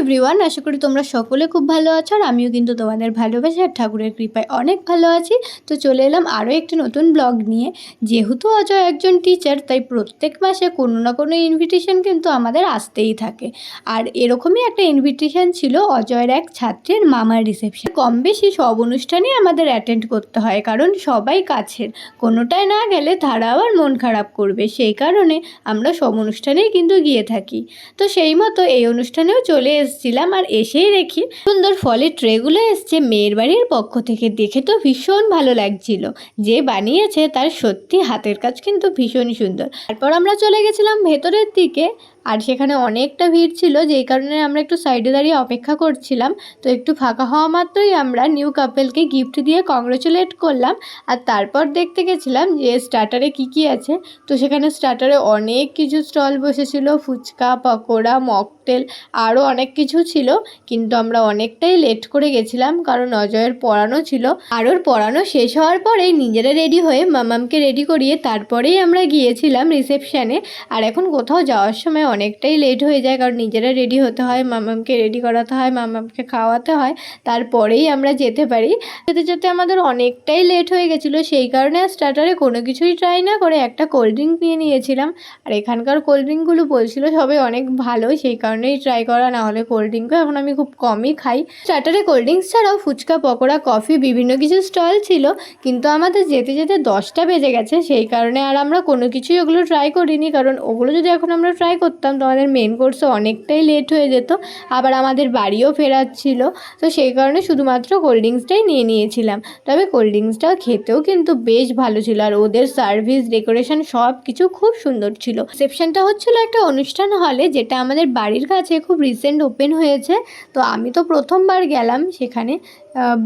Everyone আশা করি তোমরা সকলে খুব ভালো আছো আর আমিও কিন্তু তোমাদের ভালোবাসা আর ঠাকুরের কৃপায় অনেক ভালো আছি। তো চলে এলাম আরও একটি নতুন ব্লগ নিয়ে। যেহেতু অজয় একজন টিচার তাই প্রত্যেক মাসে কোনো না কোনো ইনভিটেশন কিন্তু আমাদের আসতেই থাকে। আর এরকমই একটা ইনভিটেশন ছিল অজয়ের এক ছাত্রের মামার রিসেপশন কম বেশি সব অনুষ্ঠানেই আমাদের অ্যাটেন্ড করতে হয়, কারণ সবাই কাছের। কোনোটায় না গেলে তারা আবার মন খারাপ করবে। সেই কারণে আমরা সব অনুষ্ঠানেই কিন্তু গিয়ে থাকি। তো সেই মতো এই অনুষ্ঠানেও চলে এসেছিলাম আর এসেই দেখি সুন্দর ফলের ট্রেগুলো এসছে। মেয়ের বাড়ির পক্ষ থেকে দেখে তো ভীষণ ভালো লাগছিল। যে বানিয়েছে তার সত্যি হাতের কাজ কিন্তু ভীষণই সুন্দর। তারপর আমরা চলে গেছিলাম ভেতরের দিকে। আর সেখানে অনেকটা ভিড় ছিল, যেই কারণে আমরা একটু সাইডে দাঁড়িয়ে অপেক্ষা করছিলাম। তো একটু ফাঁকা হওয়া মাত্রই আমরা নিউ কাপেলকে গিফট দিয়ে কংগ্রেচুলেট করলাম। আর তারপর দেখতে গেছিলাম যে স্টার্টারে কি কি আছে। তো সেখানে স্টার্টারে অনেক কিছু স্টল বসেছিল, ফুচকা, পকোড়া মকটেল আরও অনেক কিছু ছিল। কিন্তু আমরা অনেকটাই লেট করে গেছিলাম কারণ অজয়ের পড়ানো ছিল। আর ওর পড়ানো শেষ হওয়ার পরেই নিজেরা রেডি হয়ে মামামকে রেডি করিয়ে তারপরেই আমরা গিয়েছিলাম রিসেপশানে আর এখন কোথাও যাওয়ার সময় অনেকটাই লেট হয়ে যায়, কারণ নিজেরা রেডি হতে হয়, মামামকে রেডি করাতে হয়, মামামকে খাওয়াতে হয়, তারপরেই আমরা যেতে পারি। যেতে যেতে আমাদের অনেকটাই লেট হয়ে গেছিল, সেই কারণে স্টার্টারে কোনো কিছুই ট্রাই না করে একটা কোল্ড ড্রিঙ্ক নিয়ে নিয়েছিলাম। আর এখানকার কোল্ড ড্রিঙ্কগুলো বলছিল সবাই অনেক ভালো, সেই কারণেই ট্রাই করা, না হলে কোল্ড ড্রিঙ্কও এখন আমি খুব কমই খাই। স্টার্টারে কোল্ড ড্রিঙ্কস ছাড়াও ফুচকা, পকোড়া কফি বিভিন্ন কিছু স্টল ছিল, কিন্তু আমাদের যেতে যেতে দশটা বেজে গেছে, সেই কারণে আর আমরা কোনো কিছুই ওগুলো ট্রাই করিনি, কারণ ওগুলো যদি এখন আমরা ট্রাই করতাম তো আমাদের মেন কোর্সে অনেকটাই লেট হয়ে যেত, আবার আমাদের বাড়িও ফেরার ছিল। তো সেই কারণে শুধুমাত্র কোল্ড ড্রিঙ্কসটাই নিয়ে নিয়েছিলাম। তবে কোল্ড ড্রিঙ্কসটা খেতেও কিন্তু বেশ ভালো ছিল, আর ওদের সার্ভিস ডেকোরেশন সব কিছু খুব সুন্দর ছিল। রিসেপশনটা হচ্ছিল একটা অনুষ্ঠান হলে যেটা আমাদের বাড়ির কাছে খুব রিসেন্ট ওপেন হয়েছে। তো আমি তো প্রথমবার গেলাম সেখানে।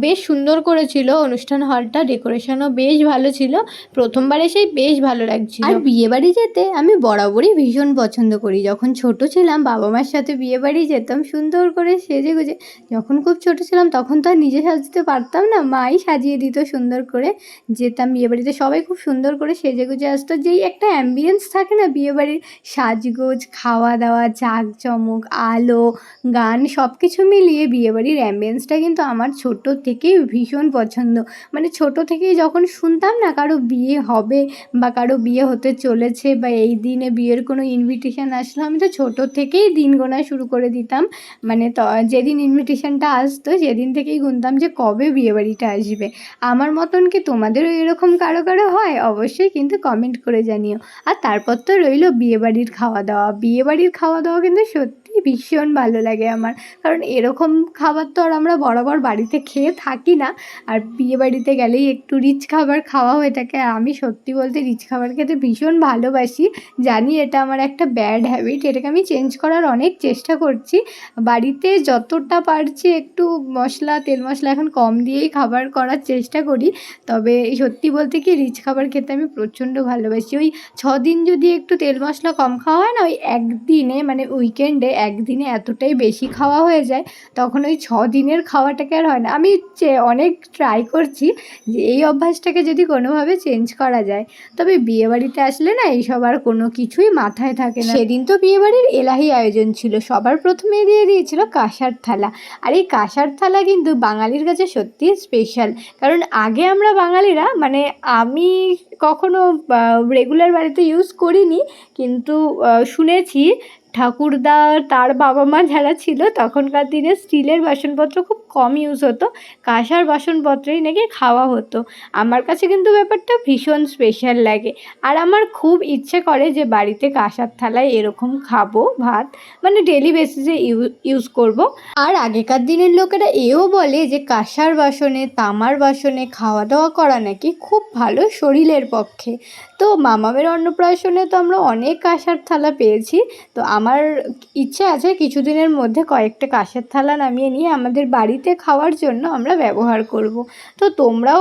বেশ সুন্দর করেছিল অনুষ্ঠান হলটা ডেকোরেশনও বেশ ভালো ছিল। প্রথমবার এসেই বেশ ভালো লাগছিল। আর বিয়ে বাড়ি যেতে আমি বরাবরই ভীষণ পছন্দ করি। যখন ছোট ছিলাম, বাবা মার সাথে বিয়ে বাড়ি যেতাম, সুন্দর করে সেজে গুজে। যখন খুব ছোট ছিলাম, তখন তো আর নিজে সাজতে পারতাম না। মাই সাজিয়ে দিত সুন্দর করে। যেতাম বিয়ে বাড়িতে, সবাই খুব সুন্দর করে সেজে গুজে আসতো। যেই একটা অ্যাম্বিয়েন্স থাকে না বিয়ে বাড়ির, সাজগোজ খাওয়া দাওয়া জাঁকজমক আলো, গান সব কিছু মিলিয়ে বিয়েবাড়ির অ্যাম্বিয়েন্সটা কিন্তু আমার ছোট থেকেই ভীষণ পছন্দ। মানে ছোট থেকেই যখন শুনতাম না কারও বিয়ে হবে বা কারও বিয়ে হতে চলেছে বা এই দিনে বিয়ের কোনো ইনভিটেশন আসলো। আমি তো ছোটো থেকেই দিন গোনা শুরু করে দিতাম। মানে যেদিন ইনভিটেশনটা আসতো, সেদিন থেকেই গুনতাম যে কবে বিয়েবাড়িটা আসবে। আমার মতন কি তোমাদেরও এরকম কারও কারও হয়? অবশ্যই কিন্তু কমেন্ট করে জানিও। আর তারপর তো রইল বিয়েবাড়ির খাওয়া দাওয়া বিয়েবাড়ির খাওয়া দাওয়া কিন্তু সত্যি ভীষণ ভালো লাগে আমার। কারণ এরকম খাবার তো আর আমরা বরাবর বাড়িতে খেয়ে থাকি না। আর বিয়ে বাড়িতে গেলেই একটু রিচ খাবার খাওয়া হয়ে থাকে আর আমি সত্যি বলতে রিচ খাবার খেতে ভীষণ ভালোবাসি। জানি এটা আমার একটা ব্যাড হ্যাবিট। এটাকে আমি চেঞ্জ করার অনেক চেষ্টা করছি। বাড়িতে যতটা পারছি একটু মশলা, তেল মশলা এখন কম দিয়েই খাবার করার চেষ্টা করি। তবে সত্যি বলতে কি রিচ খাবার খেতে আমি প্রচণ্ড ভালোবাসি। ওই দিন যদি একটু তেল মশলা কম খাওয়া হয় না, ওই একদিনে মানে উইকেন্ডে একদিনে এতটাই বেশি খাওয়া হয়ে যায়, তখন ওই ছ দিনের খাওয়াটাকে আর হয় না। আমি অনেক ট্রাই করছি যে এই অভ্যাসটাকে যদি কোনোভাবে চেঞ্জ করা যায়। তবে বিয়েবাড়িতে আসলে না এইসব আর কোনো কিছুই মাথায় থাকে না। সেদিন তো বিয়েবাড়ির এলাহি আয়োজন ছিল, সবার প্রথমে দিয়ে দিয়েছিল কাঁসার থালা। আর এই কাঁসার থালা কিন্তু বাঙালির কাছে সত্যি স্পেশাল কারণ আগে আমরা বাঙালিরা মানে আমি কখনো রেগুলার বাড়িতে ইউজ করিনি, কিন্তু শুনেছি ঠাকুরদা তার বাবা মা যারা ছিল, তখনকার দিনে স্টিলের বাসনপত্র খুব কম ইউজ হতো। কাঁসার বাসনপত্রেই নাকি খাওয়া হতো। আমার কাছে কিন্তু ব্যাপারটা ভীষণ স্পেশাল লাগে। আর আমার খুব ইচ্ছে করে যে বাড়িতে কাঁসার থালায় এরকম খাব ভাত মানে ডেলি বেসিসে ইউজ করব। আর আগেকার দিনের লোকেরা এও বলে যে কাঁসার বাসনে, তামার বাসনে খাওয়া দাওয়া করা নাকি খুব ভালো শরীরের পক্ষে। তো মামামের অন্নপ্রাশনে তো আমরা অনেক কাঁসার থালা পেয়েছি। তো আমার ইচ্ছে আছে কিছুদিনের মধ্যে কয়েকটা কাঁসার থালা নামিয়ে নিয়ে আমাদের বাড়িতে খাওয়ার জন্য আমরা ব্যবহার করব। তো তোমরাও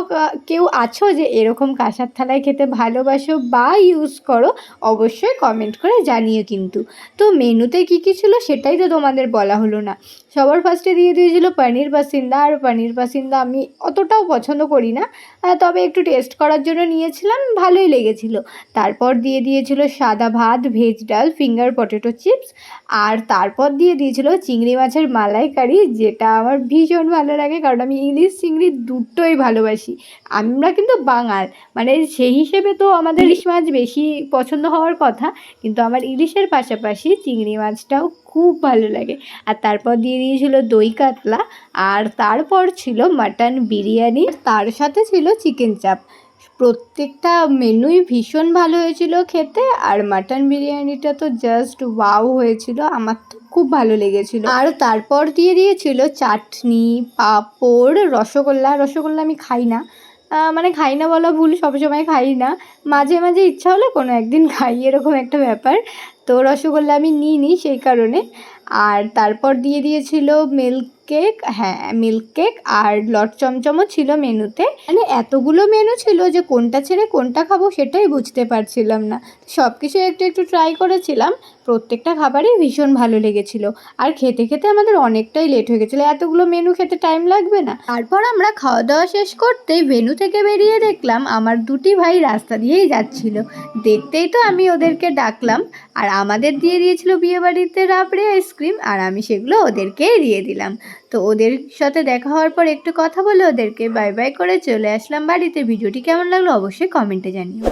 কেউ আছো যে এরকম কাঁসার থালায় খেতে ভালোবাসো বা ইউজ করো, অবশ্যই কমেন্ট করে জানিও কিন্তু। তো মেনুতে কী কী ছিল সেটাই তো তোমাদের বলা হলো না। সবার ফার্স্টে দিয়ে দিয়েছিল পনির পাসিন্দা আর পনির পাসিন্দা আমি অতটাও পছন্দ করি না। তবে একটু টেস্ট করার জন্য নিয়েছিলাম, ভালোই লেগেছিল। দিয়েছিল তারপর দিয়ে দিয়েছিল সাদা ভাত, ভেজ ডাল ফিঙ্গার পটেটো চিপস আর তারপর দিয়ে দিয়েছিল চিংড়ি মাছের মালাইকারি, যেটা আমার ভীষণ ভালো লাগে, কারণ আমি ইলিশ চিংড়ি দুটোই ভালোবাসি। আমরা কিন্তু বাঙাল মানে সেই হিসেবে তো আমাদের ইলিশ মাছ বেশি পছন্দ হওয়ার কথা, কিন্তু আমার ইলিশের পাশাপাশি চিংড়ি মাছটাও খুব ভালো লাগে। আর তারপর দিয়ে দিয়েছিল দই কাতলা, আর তারপর ছিল মাটন বিরিয়ানি তার সাথে ছিল চিকেন চাপ। প্রত্যেকটা মেনুই ভীষণ ভালো হয়েছিল খেতে, আর মাটন বিরিয়ানিটা তো জাস্ট ওয়াও হয়েছিল, আমার তো খুব ভালো লেগেছিল। আর তারপর দিয়ে দিয়েছিল চাটনি, পাঁপড়, রসগোল্লা রসগোল্লা আমি খাই না। মানে খাই না বলা ভুল সবসময় খাই না। মাঝে মাঝে ইচ্ছা হলে কোনো একদিন খাই, এরকম একটা ব্যাপার। তো রসগোল্লা আমি নিইনি সেই কারণে। আর তারপর দিয়ে দিয়েছিল মিল্ক কেক হ্যাঁ মিল্ক কেক আর লট চমচমও ছিল মেনুতে। মানে এতগুলো মেনু ছিল যে কোনটা ছেড়ে কোনটা খাব সেটাই বুঝতে পারছিলাম না। সব কিছু একটু একটু ট্রাই করেছিলাম, প্রত্যেকটা খাবারই ভীষণ ভালো লেগেছিল। আর খেতে খেতে আমাদের অনেকটাই লেট হয়ে গেছিল, এতগুলো মেনু খেতে টাইম লাগবে না। তারপর আমরা খাওয়া দাওয়া শেষ করতেই ভেনু থেকে বেরিয়ে দেখলাম, আমার দুটি ভাই রাস্তা দিয়েই যাচ্ছিল। দেখতেই তো আমি ওদেরকে ডাকলাম, আর আমাদের দিয়ে দিয়েছিল বিয়েবাড়িতে রাবড়ি আইসক্রিম আর আমি সেগুলো ওদেরকেই দিয়ে দিলাম। তো ওদের সাথে দেখা হওয়ার পর একটু কথা বলে ওদেরকে বাই বাই করে চলে আসলাম বাড়িতে। ভিডিওটি কেমন লাগল অবশ্যই কমেন্টে জানিও।